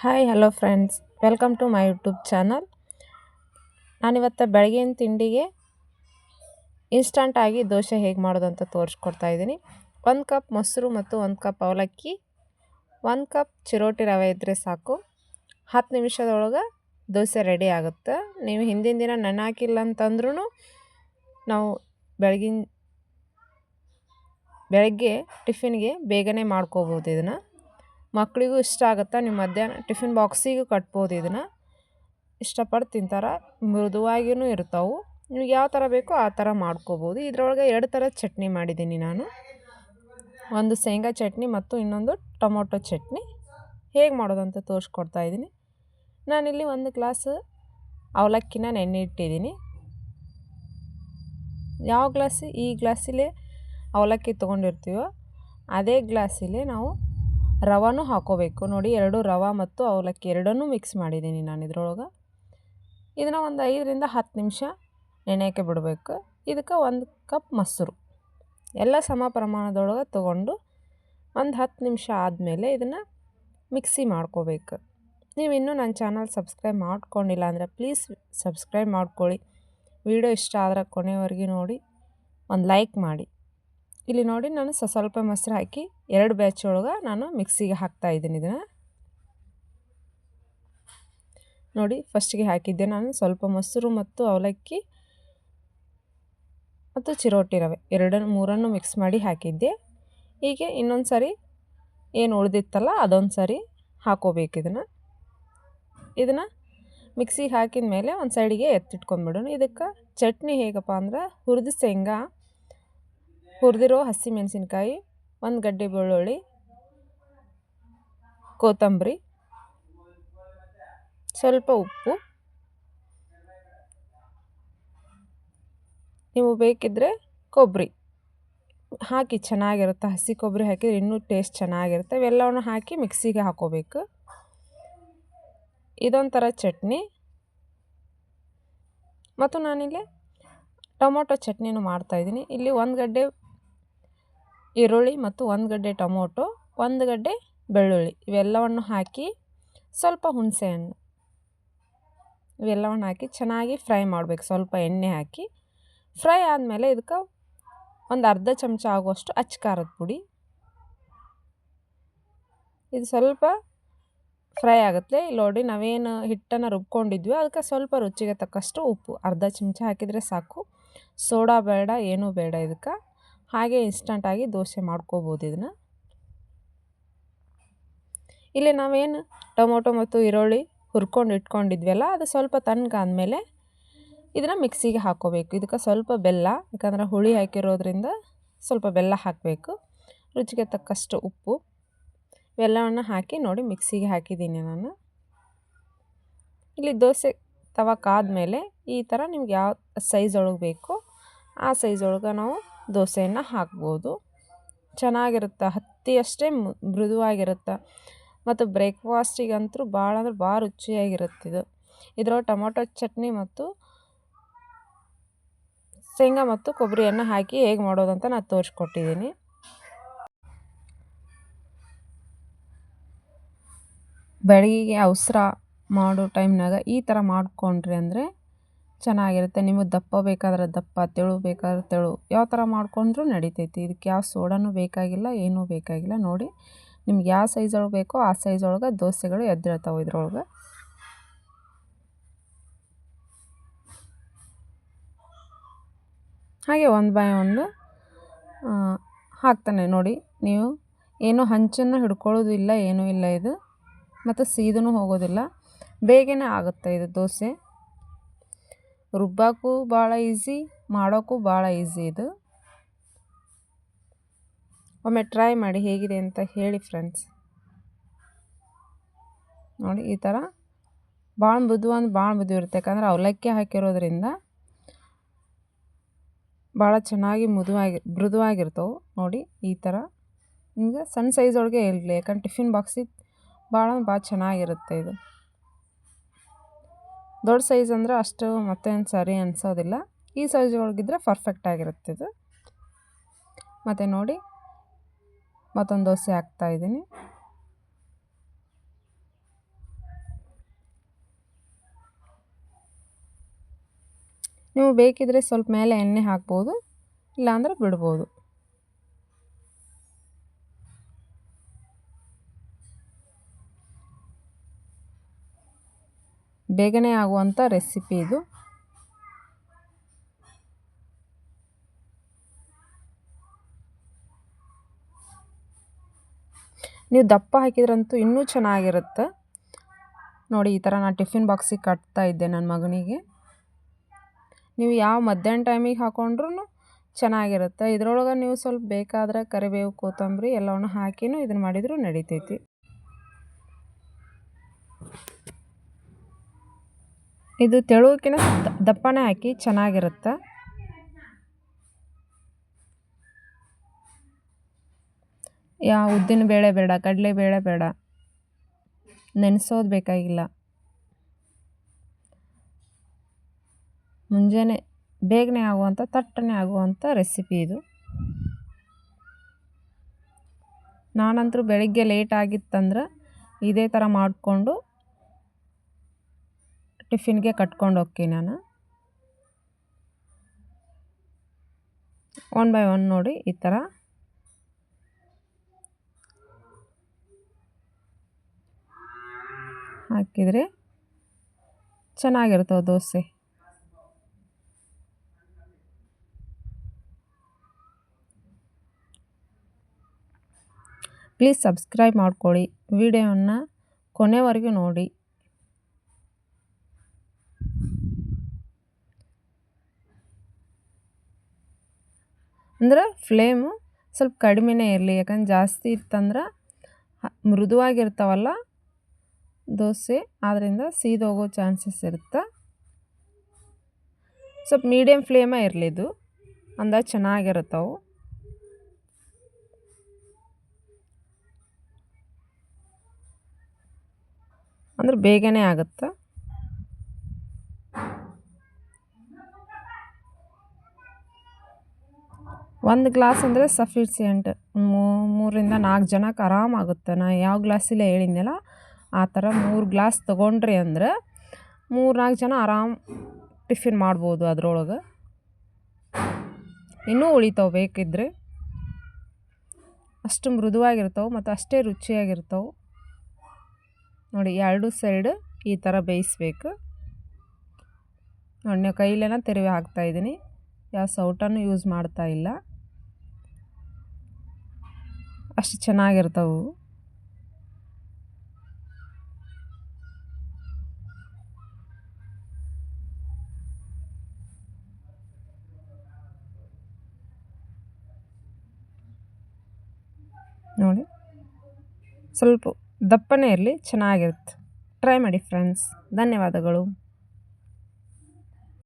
Hi hello friends welcome to my YouTube channel ನಾನಿವತ್ತು ಬೆಳಗಿನ ತಿಂಡಿಗೆ ಇನ್ಸ್ಟಂಟಾಗಿ ದೋಸೆ ಹೇಗೆ ಮಾಡೋದು ಅಂತ ತೋರಿಸ್ಕೊಡ್ತಾ ಇದ್ದೀನಿ. ಒಂದು ಕಪ್ ಮೊಸರು ಮತ್ತು ಒಂದು ಕಪ್ ಅವಲಕ್ಕಿ, ಒಂದು ಕಪ್ ಚಿರೋಟಿ ರವೆ ಇದ್ದರೆ ಸಾಕು. ಹತ್ತು ನಿಮಿಷದೊಳಗೆ ದೋಸೆ ರೆಡಿ ಆಗುತ್ತೆ. ನೀವು ಹಿಂದಿನ ದಿನ ನೆನೆ ಹಾಕಿಲ್ಲ ಅಂತಂದ್ರೂ ನಾವು ಬೆಳಗಿನ, ಬೆಳಗ್ಗೆ ಟಿಫಿನ್ಗೆ ಬೇಗನೆ ಮಾಡ್ಕೋಬೋದು ಇದನ್ನು. ಮಕ್ಕಳಿಗೂ ಇಷ್ಟ ಆಗುತ್ತೆ? ನಿಮ್ಮ ಮಧ್ಯಾಹ್ನ ಟಿಫಿನ್ ಬಾಕ್ಸಿಗೂ ಕಟ್ಬೋದು ಇದನ್ನು. ಇಷ್ಟಪಟ್ಟು ತಿಂತಾರೆ. ಮೃದುವಾಗಿಯೂ ಇರ್ತಾವೆ. ನಿಮ್ಗೆ ಯಾವ ಥರ ಬೇಕೋ ಆ ಥರ ಮಾಡ್ಕೋಬೋದು. ಇದರೊಳಗೆ ಎರಡು ಥರ ಚಟ್ನಿ ಮಾಡಿದ್ದೀನಿ ನಾನು. ಒಂದು ಶೇಂಗಾ ಚಟ್ನಿ ಮತ್ತು ಇನ್ನೊಂದು ಟೊಮೊಟೊ ಚಟ್ನಿ. ಹೇಗೆ ಮಾಡೋದಂತ ತೋರಿಸ್ಕೊಡ್ತಾ ಇದ್ದೀನಿ. ನಾನಿಲ್ಲಿ ಒಂದು ಗ್ಲಾಸ್ ಅವಲಕ್ಕಿನ ನೆನೆ ಇಟ್ಟಿದ್ದೀನಿ. ಯಾವ ಗ್ಲಾಸ್? ಈ ಗ್ಲಾಸಲ್ಲಿ ಅವಲಕ್ಕಿ ತೊಗೊಂಡಿರ್ತೀವೋ, ಅದೇ ಗ್ಲಾಸಲ್ಲಿ ನಾವು ರವಾನೂ ಹಾಕೋಬೇಕು. ನೋಡಿ, ಎರಡು ರವೆ ಮತ್ತು ಅವಲಕ್ಕಿ ಎರಡನ್ನೂ ಮಿಕ್ಸ್ ಮಾಡಿದ್ದೀನಿ ನಾನು ಇದ್ರೊಳಗೆ. ಇದನ್ನು ಒಂದು ಐದರಿಂದ ಹತ್ತು ನಿಮಿಷ ನೆನೆಯೋಕ್ಕೆ ಬಿಡಬೇಕು. ಇದಕ್ಕೆ ಒಂದು ಕಪ್ ಮೊಸರು. ಎಲ್ಲ ಸಮ ಪ್ರಮಾಣದೊಳಗೆ ತೊಗೊಂಡು ಒಂದು ಹತ್ತು ನಿಮಿಷ ಆದಮೇಲೆ ಇದನ್ನು ಮಿಕ್ಸಿ ಮಾಡ್ಕೋಬೇಕು. ನೀವು ಇನ್ನೂ ನನ್ನ ಚಾನಲ್ ಸಬ್ಸ್ಕ್ರೈಬ್ ಮಾಡ್ಕೊಂಡಿಲ್ಲ ಅಂದರೆ ಪ್ಲೀಸ್ ಸಬ್ಸ್ಕ್ರೈಬ್ ಮಾಡ್ಕೊಳ್ಳಿ. ವಿಡಿಯೋ ಇಷ್ಟ ಆದರೆ ಕೊನೆವರೆಗೆ ನೋಡಿ. ಒಂದು ಲೈಕ್ ಮಾಡಿ. ಇಲ್ಲಿ ನೋಡಿ ನಾನು ಸ್ವಲ್ಪ ಮೊಸರು ಹಾಕಿ ಎರಡು ಬ್ಯಾಚ್ ಒಳಗೆ ನಾನು ಮಿಕ್ಸಿಗೆ ಹಾಕ್ತಾ ಇದ್ದೀನಿ ಇದನ್ನು. ನೋಡಿ ಫಸ್ಟಿಗೆ ಹಾಕಿದ್ದೆ ನಾನು ಸ್ವಲ್ಪ ಮೊಸರು ಮತ್ತು ಅವಲಕ್ಕಿ ಮತ್ತು ಚಿರೋಟಿ ರವೆ ಎರಡನ್ನು ಮೂರನ್ನು ಮಿಕ್ಸ್ ಮಾಡಿ ಹಾಕಿದ್ದೆ. ಹೀಗೆ ಇನ್ನೊಂದು ಸಾರಿ ಏನು ಉಳಿದಿತ್ತಲ್ಲ ಅದೊಂದು ಸಾರಿ ಹಾಕೋಬೇಕು ಇದನ್ನು. ಇದನ್ನು ಮಿಕ್ಸಿಗೆ ಹಾಕಿದ ಮೇಲೆ ಒಂದು ಸೈಡಿಗೆ ಎತ್ತಿಟ್ಕೊಂಡ್ಬಿಡೋಣ. ಇದಕ್ಕೆ ಚಟ್ನಿ ಹೇಗಪ್ಪ ಅಂದ್ರೆ ಹುರಿದ ಶೇಂಗಾ ಹುರಿದಿರೋ ಹಸಿಮೆಣಸಿನ್ಕಾಯಿ, ಒಂದು ಗಡ್ಡೆ ಬೆಳ್ಳುಳ್ಳಿ, ಕೊತ್ತಂಬರಿ, ಸ್ವಲ್ಪ ಉಪ್ಪು. ನೀವು ಬೇಕಿದ್ದರೆ ಕೊಬ್ಬರಿ ಹಾಕಿ ಚೆನ್ನಾಗಿರುತ್ತೆ. ಹಸಿ ಕೊಬ್ಬರಿ ಹಾಕಿದರೆ ಇನ್ನೂ ಟೇಸ್ಟ್ ಚೆನ್ನಾಗಿರುತ್ತೆ. ಇವೆಲ್ಲವನ್ನು ಹಾಕಿ ಮಿಕ್ಸಿಗೆ ಹಾಕೋಬೇಕು. ಇದೊಂಥರ ಚಟ್ನಿ. ಮತ್ತು ನಾನಿಲ್ಲಿ ಟೊಮೊಟೊ ಚಟ್ನಿನೂ ಮಾಡ್ತಾಯಿದ್ದೀನಿ ಇಲ್ಲಿ ಒಂದು ಗಡ್ಡೆ ಈರುಳ್ಳಿ ಮತ್ತು ಒಂದು ಗಡ್ಡೆ ಟೊಮೊಟೊ, ಒಂದು ಗಡ್ಡೆ ಬೆಳ್ಳುಳ್ಳಿ. ಇವೆಲ್ಲವನ್ನು ಹಾಕಿ ಸ್ವಲ್ಪ ಹುಣಸೆಹಣ್ಣು. ಇವೆಲ್ಲವನ್ನು ಹಾಕಿ ಚೆನ್ನಾಗಿ ಫ್ರೈ ಮಾಡಬೇಕು. ಸ್ವಲ್ಪ ಎಣ್ಣೆ ಹಾಕಿ ಫ್ರೈ ಆದಮೇಲೆ ಇದಕ್ಕೆ ಒಂದು ಅರ್ಧ ಚಮಚ ಆಗುವಷ್ಟು ಅಚ್ಚ ಖಾರದ ಪುಡಿ. ಇದು ಸ್ವಲ್ಪ ಫ್ರೈ ಆಗುತ್ತೆ. ಇಲ್ಲಿ ನೋಡಿ ನಾವೇನು ಹಿಟ್ಟನ್ನು ರುಬ್ಕೊಂಡಿದ್ವಿ. ಅದಕ್ಕೆ ಸ್ವಲ್ಪ ರುಚಿಗೆ ತಕ್ಕಷ್ಟು ಉಪ್ಪು. ಅರ್ಧ ಚಮಚ ಹಾಕಿದರೆ ಸಾಕು. ಸೋಡಾ ಬೇಡ, ಏನೂ ಬೇಡ ಇದಕ್ಕೆ. ಹಾಗೆ ಇನ್ಸ್ಟಂಟಾಗಿ ದೋಸೆ ಮಾಡ್ಕೋಬೋದು ಇದನ್ನು. ಇಲ್ಲಿ ನಾವೇನು ಟೊಮೊಟೊ ಮತ್ತು ಈರುಳ್ಳಿ ಹುರ್ಕೊಂಡು ಇಟ್ಕೊಂಡಿದ್ವಲ್ಲ, ಅದು ಸ್ವಲ್ಪ ತಣ್ಣಗಾದ್ಮೇಲೆ ಇದನ್ನು ಮಿಕ್ಸಿಗೆ ಹಾಕ್ಕೋಬೇಕು ಇದಕ್ಕೆ ಸ್ವಲ್ಪ ಬೆಲ್ಲ, ಯಾಕಂದ್ರೆ ಹುಳಿ ಹಾಕಿರೋದ್ರಿಂದ ಸ್ವಲ್ಪ ಬೆಲ್ಲ ಹಾಕಬೇಕು. ರುಚಿಗೆ ತಕ್ಕಷ್ಟು ಉಪ್ಪು, ಬೆಲ್ಲವನ್ನು ಹಾಕಿ ನೋಡಿ ಮಿಕ್ಸಿಗೆ ಹಾಕಿದ್ದೀನಿ ನಾನು. ಇಲ್ಲಿ ದೋಸೆ ತವಕ್ಕಾದ್ಮೇಲೆ ಈ ಥರ ನಿಮ್ಗೆ ಯಾವ ಸೈಜ್ ಒಳಗೆ ಬೇಕೋ ಆ ಸೈಜ್ ಒಳಗೆ ನಾವು ದೋಸೆಯನ್ನು ಹಾಕ್ಬೋದು. ಚೆನ್ನಾಗಿರುತ್ತೆ ಹತ್ತಿ ಅಷ್ಟೇ ಮೃದುವಾಗಿರುತ್ತೆ. ಮತ್ತು ಬ್ರೇಕ್ಫಾಸ್ಟಿಗಂತೂ ಭಾಳ ಅಂದ್ರೆ ಭಾಳ ರುಚಿಯಾಗಿರುತ್ತೆ ಇದು. ಇದ್ರೊಳಗೆ ಟೊಮೊಟೊ ಚಟ್ನಿ ಮತ್ತು ಶೇಂಗಾ ಮತ್ತು ಕೊಬ್ಬರಿಯನ್ನು ಹಾಕಿ ಹೇಗೆ ಮಾಡೋದಂತ ನಾನು ತೋರಿಸ್ಕೊಟ್ಟಿದ್ದೀನಿ ಬೆಳಗ್ಗೆ ಅವಸರ ಮಾಡೋ ಟೈಮ್ನಾಗ ಈ ಥರ ಮಾಡಿಕೊಂಡ್ರಿ ಅಂದರೆ ಚೆನ್ನಾಗಿರುತ್ತೆ. ನಿಮಗೆ ದಪ್ಪ ಬೇಕಾದ್ರೆ ದಪ್ಪ, ತೆಳು ಬೇಕಾದ್ರೆ ತೆಳು, ಯಾವ ಥರ ಮಾಡಿಕೊಂಡ್ರೂ ನಡಿತೈತಿ. ಇದಕ್ಕೆ ಯಾವ ಸೋಡಾನೂ ಬೇಕಾಗಿಲ್ಲ, ಏನೂ ಬೇಕಾಗಿಲ್ಲ. ನೋಡಿ, ನಿಮ್ಗೆ ಯಾವ ಸೈಜ್ ಬೇಕೋ ಆ ಸೈಜ್ ಒಳಗೆ ದೋಸೆಗಳು ಎದ್ದಿರ್ತಾವೆ ಇದ್ರೊಳಗೆ. ಹಾಗೆ ಒಂದು ಬೈ ಒಂದು ಹಾಕ್ತಾನೆ. ನೋಡಿ, ನೀವು ಏನು ಹಂಚನ್ನು ಹಿಡ್ಕೊಳ್ಳೋದಿಲ್ಲ ಏನೂ ಇಲ್ಲ ಇದು. ಮತ್ತು ಸೀದೂ ಹೋಗೋದಿಲ್ಲ. ಬೇಗನೆ ಆಗುತ್ತೆ ಇದು ದೋಸೆ. ರುಬ್ಬೋಕ್ಕೂ ಭಾಳ ಈಸಿ ಮಾಡೋಕ್ಕೂ ಭಾಳ ಈಸಿ ಇದು. ಒಮ್ಮೆ ಟ್ರೈ ಮಾಡಿ ಹೇಗಿದೆ ಅಂತ ಹೇಳಿ ಫ್ರೆಂಡ್ಸ್. ನೋಡಿ, ಈ ಥರ ಭಾಳ ಮೃದು ಅಂದ್ರೆ ಭಾಳ ಮೃದು ಇರುತ್ತೆ. ಯಾಕಂದ್ರೆ ಅವಲಕ್ಕಿ ಹಾಕಿರೋದ್ರಿಂದ ಭಾಳ ಚೆನ್ನಾಗಿ ಮೃದುವಾಗಿ, ಮೃದುವಾಗಿರ್ತವೆ. ನೋಡಿ, ಈ ಥರ. ಹಿಂಗೆ ಸಣ್ಣ ಸೈಜ್ ಒಳಗೆ ಇರಲಿ, ಯಾಕಂದ್ರೆ ಟಿಫಿನ್ ಬಾಕ್ಸಿಗೆ ಭಾಳ ಭಾಳ ಚೆನ್ನಾಗಿರುತ್ತೆ ಇದು. ದೊಡ್ಡ ಸೈಜ್ ಅಂದರೆ ಅಷ್ಟು ಮತ್ತೇನು ಸರಿ ಅನಿಸೋದಿಲ್ಲ. ಈ ಸೈಜ್ ಒಳಗಿದ್ರೆ ಪರ್ಫೆಕ್ಟ್ ಆಗಿರುತ್ತೆ ಇದು. ಮತ್ತು ನೋಡಿ, ಮತ್ತೊಂದು ದೋಸೆ ಹಾಕ್ತಾಯಿದ್ದೀನಿ ನೀವು ಬೇಕಿದ್ರೆ ಸ್ವಲ್ಪ ಮೇಲೆ ಎಣ್ಣೆ ಹಾಕ್ಬೋದು, ಇಲ್ಲಾಂದರೆ ಬಿಡ್ಬೋದು. ಬೇಗನೆ ಆಗುವಂಥ ರೆಸಿಪಿ ಇದು. ನೀವು ದಪ್ಪ ಹಾಕಿದ್ರಂತೂ ಇನ್ನೂ ಚೆನ್ನಾಗಿರುತ್ತೆ. ನೋಡಿ, ಈ ಥರ ನಾನು ಟಿಫಿನ್ ಬಾಕ್ಸಿಗೆ ಕಟ್ತಾ ಇದ್ದೆ ನನ್ನ ಮಗನಿಗೆ. ನೀವು ಯಾವ ಮಧ್ಯಾಹ್ನ ಟೈಮಿಗೆ ಹಾಕೊಂಡ್ರೂ ಚೆನ್ನಾಗಿರುತ್ತೆ. ಇದರೊಳಗೆ ನೀವು ಸ್ವಲ್ಪ ಬೇಕಾದ್ರೆ ಕರಿಬೇವು, ಕೊತ್ತಂಬರಿ ಎಲ್ಲವನ್ನು ಹಾಕಿನೂ ಇದನ್ನು ಮಾಡಿದರೂ ನಡಿತೈತಿ. ಇದು ತೆಳುವಕ್ಕಿಂತ ದಪ್ಪನೇ ಹಾಕಿ ಚೆನ್ನಾಗಿರುತ್ತೆ. ಯಾ, ಉದ್ದಿನ ಬೇಳೆ ಬೇಡ, ಕಡಲೆ ಬೇಳೆ ಬೇಡ. ನೆನೆಸೋದು ಬೇಕಾಗಿಲ್ಲ. ಮುಂಜಾನೆ ಬೇಗನೆ ಆಗುವಂಥ ತಟ್ಟನೆ ಆಗುವಂಥ ರೆಸಿಪಿ ಇದು. ನಾನಂತರೂ ಬೆಳಿಗ್ಗೆ ಲೇಟ್ ಆಗಿತ್ತಂದ್ರೆ ಇದೇ ಥರ ಮಾಡಿಕೊಂಡು ಟಿಫಿನ್ಗೆ ಕಟ್ಕೊಂಡು ಹೋಗ್ತೀನಿ ನಾನು. ಒನ್ ಬೈ ಒನ್ ನೋಡಿ ಈ ಥರ. ಹಾಕಿದರೆ ಚೆನ್ನಾಗಿರ್ತವೆ ದೋಸೆ. ಪ್ಲೀಸ್ ಸಬ್ಸ್ಕ್ರೈಬ್ ಮಾಡ್ಕೊಳ್ಳಿ. ವಿಡಿಯೋವನ್ನು ಕೊನೆವರೆಗೂ ನೋಡಿ. ಅಂದ್ರೆ ಫ್ಲೇಮು ಸ್ವಲ್ಪ ಕಡಿಮೆನೇ ಇರಲಿ, ಯಾಕಂದ್ರೆ ಜಾಸ್ತಿ ಇತ್ತಂದ್ರೆ ಮೃದುವಾಗಿರ್ತಾವಲ್ಲ ದೋಸೆ ಆದ್ದರಿಂದ ಸೀದೋಗೋ ಚಾನ್ಸಸ್ ಇರುತ್ತೆ. ಸ್ವಲ್ಪ ಮೀಡಿಯಮ್ ಫ್ಲೇಮೇ ಇರಲಿ ಇದು, ಅಂದಾಜು ಚೆನ್ನಾಗಿರುತ್ತವು. ಅಂದ್ರೆ ಬೇಗನೆ ಆಗುತ್ತೆ. ಒಂದು ಗ್ಲಾಸ್ ಅಂದರೆ ಸಫಿಷಿಯೆಂಟ್ ಮೂರರಿಂದ ನಾಲ್ಕು ಜನಕ್ಕೆ ಆರಾಮಾಗುತ್ತೆ ನಾ ಯಾವ ಗ್ಲಾಸಿಲ್ಲ ಹೇಳಿದ್ನಲ್ಲ, ಆ ಥರ ಮೂರು ಗ್ಲಾಸ್ ತೊಗೊಂಡ್ರಿ ಅಂದ್ರೆ ಮೂರು ನಾಲ್ಕು ಜನ ಆರಾಮ್ ಟಿಫಿನ್ ಮಾಡ್ಬೋದು ಅದರೊಳಗೆ. ಇನ್ನೂ ಉಳಿತಾವೆ ಬೇಕಿದ್ರೆ. ಅಷ್ಟು ಮೃದುವಾಗಿರ್ತಾವೆ ಮತ್ತು ಅಷ್ಟೇ ರುಚಿಯಾಗಿರ್ತಾವೆ. ನೋಡಿ, ಎರಡು ಸೈಡ್ ಈ ಥರ ಬೇಯಿಸ್ಬೇಕು. ನೋಡಿ, ಕೈಲೇನ ತೆರವಿ ಹಾಕ್ತಾಯಿದ್ದೀನಿ ಯಾವ ಸೌಟನ್ನು ಯೂಸ್ ಮಾಡ್ತಾ ಇಲ್ಲ. ಅಷ್ಟು ಚೆನ್ನಾಗಿರ್ತವೆ. ನೋಡಿ. ಸ್ವಲ್ಪ ದಪ್ಪನೇ ಇರಲಿ ಚೆನ್ನಾಗಿರುತ್ತೆ. ಟ್ರೈ ಮಾಡಿ ಫ್ರೆಂಡ್ಸ್ ಧನ್ಯವಾದಗಳು.